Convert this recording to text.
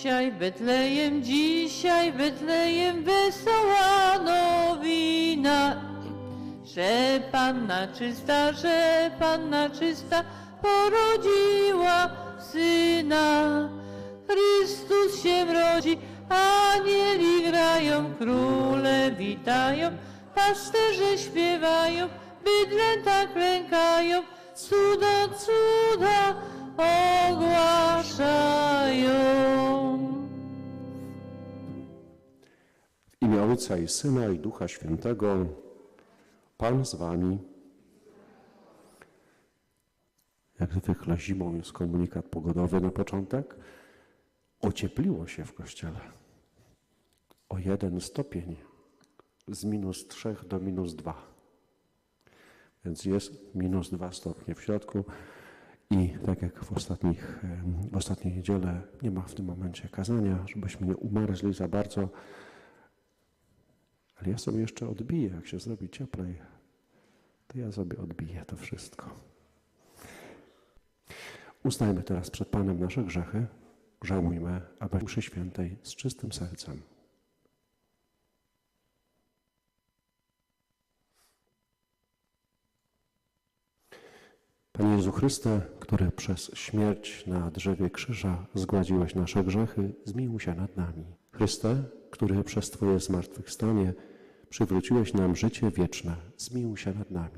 Dzisiaj Betlejem, dzisiaj Betlejem wesoła nowina. Że Panna czysta, że Panna czysta porodziła Syna. Chrystus się rodzi, anieli grają, króle witają, pasterze śpiewają, bydlęta klękają, cuda, cuda ogłaszają. Ojca i Syna i Ducha Świętego, Pan z Wami. Jak zwykle zimą jest komunikat pogodowy na początek. Ociepliło się w kościele o jeden stopień z minus 3 do minus 2. Więc jest minus 2 stopnie w środku i tak jak w ostatnich, w ostatniej niedzielę nie ma w tym momencie kazania, żebyśmy nie umarzli za bardzo, ale ja sobie jeszcze odbiję, jak się zrobi cieplej, to ja sobie odbiję to wszystko. Uznajmy teraz przed Panem nasze grzechy, żałujmy, aby mszy świętej z czystym sercem. Panie Jezu Chryste, który przez śmierć na drzewie krzyża zgładziłeś nasze grzechy, zmiłuj się nad nami. Chryste, który przez Twoje zmartwychwstanie przywróciłeś nam życie wieczne, zmiłuj się nad nami.